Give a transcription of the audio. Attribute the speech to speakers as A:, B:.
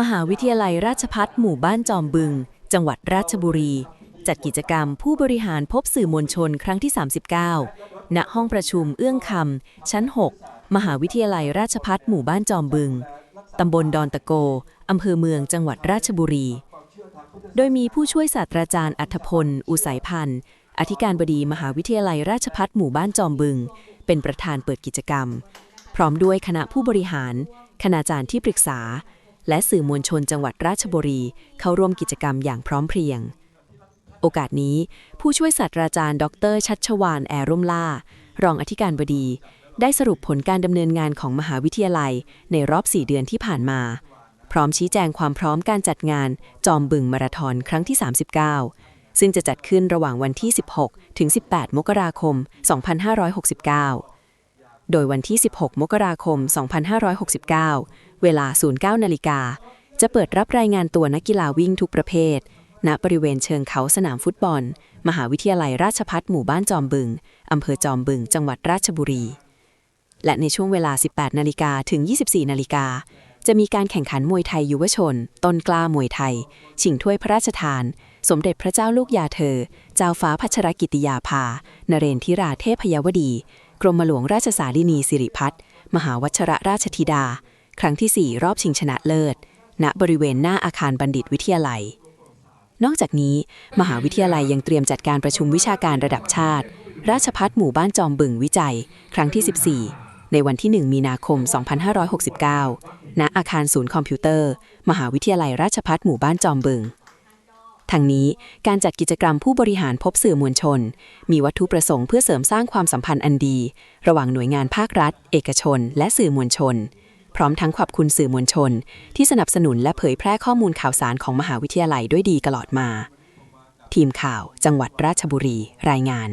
A: มหาวิทยาลัยราชพัฒหมู่บ้านจอมบึง จังหวัดราชบุรี จัดกิจกรรมผู้บริหารพบสื่อมวลชนครั้งที่ 39 ณ ห้องประชุมเอื้องคำ ชั้น 6 มหาวิทยาลัยราชพัฒหมู่บ้านจอมบึง ตำบลดอนตะโก อำเภอเมืองจังหวัดราชบุรี โดยมีผู้ช่วยศาสตราจารย์อัธพล อุสัยพันธ์ อธิการบดีมหาวิทยาลัยราชพัฒหมู่บ้านจอมบึง เป็นประธานเปิดกิจกรรม พร้อมด้วยคณะผู้บริหาร คณาจารย์ที่ปรึกษา และสื่อมวลชนจังหวัดราชบุรี เข้าร่วมกิจกรรมอย่างพร้อมเพรียง โอกาสนี้ ผู้ช่วยศาสตราจารย์ ดร ชัชวานแอรุ่มล่า รองอธิการบดี ได้สรุปผลการดำเนินงานของมหาวิทยาลัยในรอบ 4 เดือนที่ผ่านมา พร้อมชี้แจงความพร้อมการจัดงานจอมบึงมาราธอนครั้งที่ 39 ซึ่งจะจัดขึ้นระหว่างวันที่ 16 ถึง 18 มกราคม 2569โดยวันที่ 16 มกราคม 2569 เวลา 09นาฬิกา จะเปิดรับรายงานตัวนักกีฬาวิ่งทุกประเภท ณ บริเวณเชิงเขาสนามฟุตบอล มหาวิทยาลัยราชพัฒหมู่บ้านจอมบึง อำเภอจอมบึง จังหวัดราชบุรี และในช่วงเวลา 18นาฬิกาถึง 24นาฬิกา จะมีการแข่งขันมวยไทยยุวชน ต้นกล้ามวยไทย ชิงถ้วยพระราชทาน สมเด็จพระเจ้าลูกยาเธอ เจ้าฟ้าพัชรกิติยาภา นเรนทิราเทพยวดี กรมหลวงราชสารินีสิริพัฒน์มหาวัชระราชธิดา ครั้งที่ 4 รอบชิงชนะเลิศ ณบริเวณหน้าอาคารบัณฑิตวิทยาลัย นอกจากนี้ มหาวิทยาลัยยังเตรียมจัดการประชุมวิชาการระดับชาติ ราชพัฒหมู่บ้านจอมบึงวิจัย ครั้งที่ 14 ในวันที่ 1 มีนาคม 2569 ณอาคารศูนย์คอมพิวเตอร์ มหาวิทยาลัยราชพัฒหมู่บ้านจอมบึงทางนี้การจัดกิจกรรมผู้บริหารพบสื่อมวลชน มีวัตถุประสงค์เพื่อเสริมสร้างความสัมพันธ์อันดี ระหว่างหน่วยงานภาครัฐ เอกชน และสื่อมวลชน พร้อมทั้งขอบคุณสื่อมวลชน ที่สนับสนุนและเผยแพร่ข้อมูลข่าวสารของมหาวิทยาลัยด้วยดีตลอดมา ทีมข่าว จังหวัดราชบุรี รายงาน